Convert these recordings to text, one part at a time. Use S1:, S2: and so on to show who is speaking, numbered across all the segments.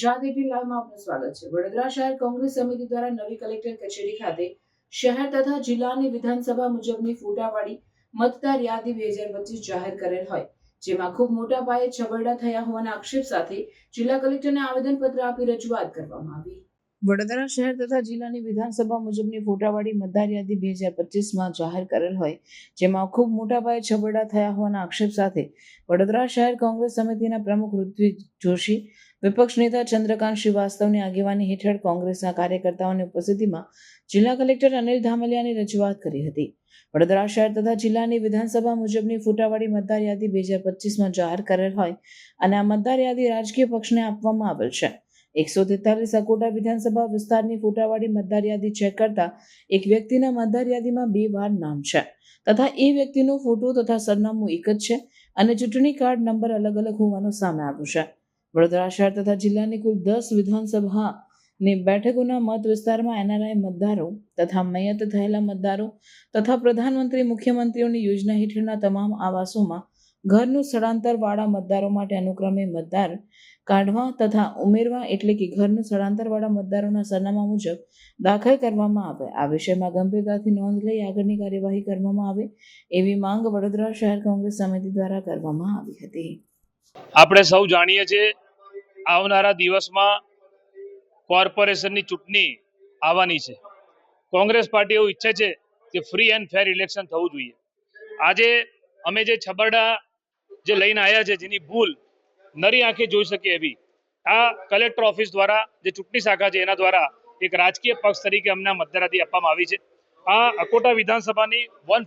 S1: Gujarat at લાઈવમાં આપનું સ્વાગત છે. વડોદરા શહેર કોંગ્રેસ સમિતિ દ્વારા નવી કલેક્ટર કચેરી ખાતે શહેર તથા જિલ્લાની વિધાનસભા મુજબની ફોટાવાળી મતદાર યાદી બે હજાર પચીસ જાહેર કરેલ હોય, જેમાં ખૂબ મોટા પાયે છબરડા થયા હોવાના આક્ષેપ સાથે જિલ્લા કલેક્ટરને આવેદનપત્ર આપી રજૂઆત કરવામાં આવી. વડોદરા શહેર તથા જિલ્લાની વિધાનસભા મુજબની ફોટાવાળી મતદાર યાદી બે હજાર પચીસમાં જાહેર કરેલ હોય, જેમાં ખૂબ મોટા પાયે છબરડા થયા હોવાના આક્ષેપ સાથે વડોદરા શહેર કોંગ્રેસ સમિતિના પ્રમુખ ઋત્વિક જોશી, વિપક્ષ નેતા ચંદ્રકાંત શ્રીવાસ્તવની આગેવાની હેઠળ કોંગ્રેસના કાર્યકર્તાઓની ઉપસ્થિતિમાં જિલ્લા કલેક્ટર અનિલ ધામલિયાની રજૂઆત કરી હતી. વડોદરા શહેર તથા જિલ્લાની વિધાનસભા મુજબની ફોટાવાળી મતદાર યાદી બે હજાર પચીસમાં જાહેર કરેલ હોય અને આ મતદાર યાદી રાજકીય પક્ષને આપવામાં આવેલ છે. એકસો તેતાલીસ અકોટા વિધાનસભા વિસ્તારની ફોટાવાળી મતદાર યાદી ચેક કરતા એક વ્યક્તિના મતદાર યાદીમાં બે વાર નામ છે. તથા એ વ્યક્તિનો ફોટો તથા સરનામું એક જ છે અને ચૂંટણી કાર્ડ નંબર અલગ અલગ હોવાનું સામે આવ્યું છે. વડોદરા શહેર તથા જિલ્લાની કુલ દસ વિધાનસભા ની બેઠકોના મત વિસ્તારમાં એનઆરઆઈ મતદારો તથા મયત થયેલા મતદારો તથા પ્રધાનમંત્રી મુખ્યમંત્રીઓની યોજના હેઠળના તમામ આવાસોમાં ઘરનું સ્થળાંતરવાળા મતદારો માટે અનુક્રમે મતદાર કાઢવા તથા ઉમેરવા એટલે કે ઘરનું સ્થળાંતરવાળા મતદારોના સરનામા મુજબ દાખલ કરવામાં આવે. આ વિષયમાં ગંભીરતાથી નોંધ લઈ આગળની કાર્યવાહી કરવામાં આવે એવી માંગ વડોદરા શહેર કોંગ્રેસ સમિતિ દ્વારા કરવામાં આવી હતી.
S2: આપણે સૌ જાણીએ છીએ આવનારા દિવસમાં કોર્પોરેશનની ચૂંટણી આવવાની છે. કોંગ્રેસ પાર્ટી એવું ઈચ્છે છે કે ફ્રી એન્ડ ફેર ઇલેક્શન થવું જોઈએ. આજે અમે જે છબરડા જે લઈને આવ્યા છે, જેની ભૂલ નરી આંખે જોઈ શકે એવી. આ કલેક્ટર ઓફિસ દ્વારા જે ચૂંટણી શાખા છે, એના દ્વારા એક રાજકીય પક્ષ તરીકે અમને મતદારાથી આપવામાં આવી છે. આ અકોટા વિધાનસભાની વન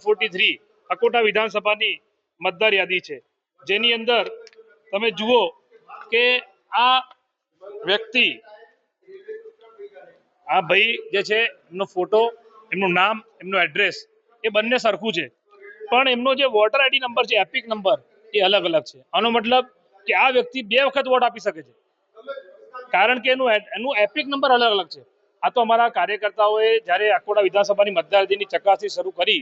S2: અકોટા વિધાનસભાની મતદાર યાદી છે. જેની અંદર તમે જુઓ કે આ વ્યક્તિ, આ ભાઈ જે છે, એમનો ફોટો, એમનું નામ, એમનું એડ્રેસ, એ બંને સરખું છે. પણ એમનો જે વોટર આઈડી નંબર છે, એપિક નંબર એ અલગ અલગ છે. આનો મતલબ કે આ વ્યક્તિ બે વખત વોટ આપી શકે છે. કારણ કે એનું એનું એપિક નંબર અલગ અલગ છે. આ તો અમારા કાર્યકર્તાઓએ જ્યારે અકોડા વિધાનસભાની મતદાર યાદીની ચકાસણી શરૂ કરી,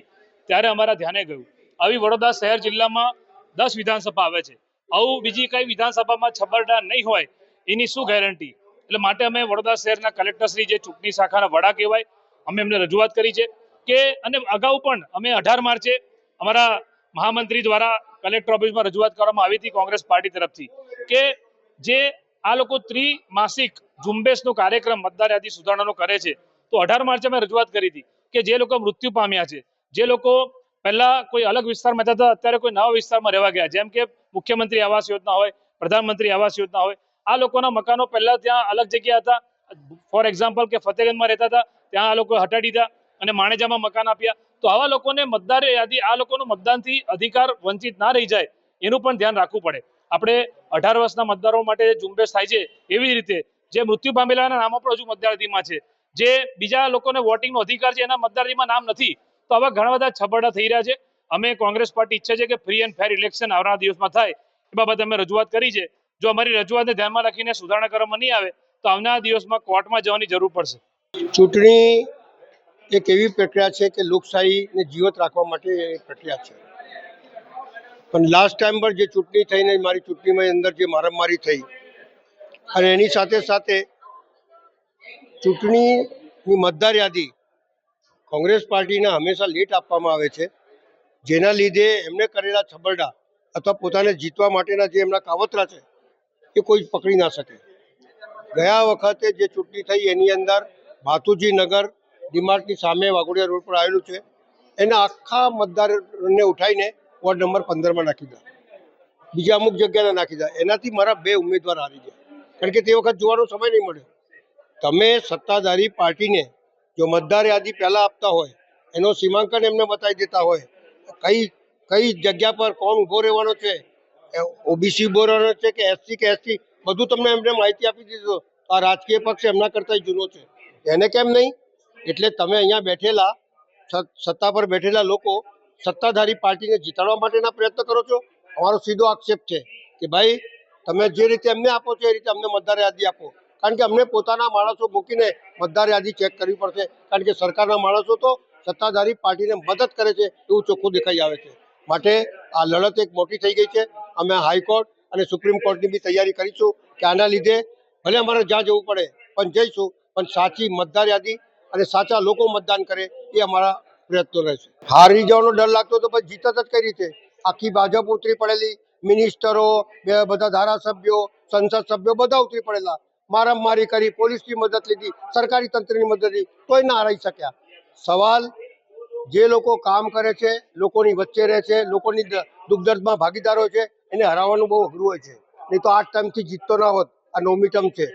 S2: ત્યારે અમારા ધ્યાને ગયું. આવી વડોદરા શહેર જિલ્લામાં દસ વિધાનસભા આવે છે. આવું બીજી કઈ વિધાનસભામાં છબરડા નહીં હોય, એની શું ગેરંટી? એટલે માટે અમે વડોદરા શહેરના કલેક્ટરશ્રી જે ચૂંટણી શાખાના વડા કહેવાય, અમે એમને રજૂઆત કરી છે કે, અને અગાઉ પણ અમે અઢાર માર્ચે અમારા મહામંત્રી દ્વારા કલેક્ટર ઓફિસમાં રજૂઆત કરવામાં આવી હતી કોંગ્રેસ પાર્ટી તરફથી કે જે આ લોકો ત્રિમાસિક ઝુંબેશનો કાર્યક્રમ મતદાર યાદી સુધારણાનો કરે છે. તો અઢાર માર્ચે અમે રજૂઆત કરી હતી કે જે લોકો મૃત્યુ પામ્યા છે, જે લોકો પહેલા કોઈ અલગ વિસ્તારમાં હતા, અત્યારે કોઈ નવા વિસ્તારમાં રહેવા ગયા, જેમ કે મુખ્યમંત્રી આવાસ યોજના હોય, પ્રધાનમંત્રી આવાસ યોજના હોય, આ લોકોના મકાનો પહેલા ત્યાં અલગ જગ્યા હતા. ફોર એક્ઝામ્પલ કે ફતેગંજમાં રહેતા હતા, ત્યાં આ લોકો હટાડી દીધા. અને માણેજામાં મકાન આપ્યા, તો આવા લોકોને મતદાર યાદી, આ લોકોનું મતદાનથી અધિકાર વંચિત ના રહી જાય, એનું પણ ધ્યાન રાખવું પડે. આપણે અઢાર વર્ષના મતદારો માટે ઝુંબેશ થાય છે એવી રીતે, જે મૃત્યુ પામેલાના નામો પણ હજુ મતદારયાદીમાં છે. જે બીજા લોકોને વોટિંગનો અધિકાર છે, એના મતદારયાદીમાં નામ નથી. તો આવા ઘણા બધા છબરડા થઈ રહ્યા છે. અમે કોંગ્રેસ પાર્ટી ઈચ્છે છે કે ફ્રી એન્ડ ફેર ઇલેક્શન આવનારા દિવસમાં થાય. એ બાબતે અમે રજૂઆત કરી છે. જો અમારી રજૂઆતને ધ્યાનમાં રાખીને સુધારણા કરવામાં નહીં આવે, તો આવનારા દિવસમાં કોર્ટમાં જવાની જરૂર પડશે.
S3: ચૂંટણી એક એવી પ્રક્રિયા છે કે લોકશાહીને જીવત રાખવા માટે એ પ્રક્રિયા છે. પણ લાસ્ટ ટાઈમ પર જે ચૂંટણી થઈને મારી ચૂંટણીમાં અંદર જે મારામારી થઈ અને એની સાથે સાથે ચૂંટણીની મતદાર યાદી કોંગ્રેસ પાર્ટીને હંમેશા લેટ આપવામાં આવે છે. જેના લીધે એમને કરેલા છબરડા અથવા પોતાને જીતવા માટેના જે એમના કાવતરા છે એ કોઈ પકડી ના શકે. ગયા વખતે જે ચૂંટણી થઈ એની અંદર ભાતુજી નગર ડીમાર્ટની સામે વાઘોડિયા રોડ પર આવેલું છે. એના આખા મતદારને ઉઠાવીને વોર્ડ નંબર પંદરમાં નાખી દીધા બીજા અમુક જગ્યાએ નાખી દીધા એનાથી મારા બે ઉમેદવાર હારી ગયા. કારણ કે તે વખત જોવાનો સમય નહીં મળ્યો. તમે સત્તાધારી પાર્ટીને જો મતદાર યાદી પહેલાં આપતા હોય, એનો સીમાંકન એમને બતાવી દેતા હોય, કઈ કઈ જગ્યા પર કોણ ઊભો રહેવાનો છે ઓબીસી ઊભો રહેવાનો છે કે એસસી કે એસટી, બધું તમને એમને માહિતી આપી દીધું. આ રાજકીય પક્ષ એમના કરતાં જૂનો છે. એને કેમ નહીં? એટલે તમે અહીંયા બેઠેલા સત- સત્તા પર બેઠેલા લોકો સત્તાધારી પાર્ટીને જીતાડવા માટેના પ્રયત્ન કરો છો? અમારો સીધો આક્ષેપ છે કે ભાઈ, તમે જે રીતે અમને આપો છો એ રીતે અમને મતદાર યાદી આપો. કારણ કે અમને પોતાના માણસો મૂકીને મતદાર યાદી ચેક કરવી પડશે. કારણ કે સરકારના માણસો તો સત્તાધારી પાર્ટીને મદદ કરે છે એવું ચોખ્ખું દેખાઈ આવે છે. માટે આ લડત એક મોટી થઈ ગઈ છે. અમે હાઈકોર્ટ અને સુપ્રીમ કોર્ટની બી તૈયારી કરીશું કે આના લીધે ભલે અમારે જ્યાં જવું પડે, પણ જઈશું. પણ સાચી મતદાર યાદી અને સાચા લોકો મતદાન કરે એ અમારા પ્રયત્નો રહેશે. હારી જવાનો ડર લાગતો તો પછી જીતત જ કઈ રીતે? આખી ભાજપ ઉતરી પડેલી, મિનિસ્ટરો બધા ધારાસભ્યો, સંસદ સભ્યો બધા ઉતરી પડેલા. મારામારી કરી, પોલીસની મદદ લીધી, સરકારી તંત્રની મદદ લીધી, તોય ના હરાઈ શક્યા. સવાલ, જે લોકો કામ કરે છે, લોકોની વચ્ચે રહે છે, લોકોની દુઃખદર્દમાં ભાગીદારો છે, એને હરાવવાનું બહુ અઘરું હોય છે. નહીં તો આઠ ટર્મથી જીતતો ના હોત, આ નવમી ટર્મ છે.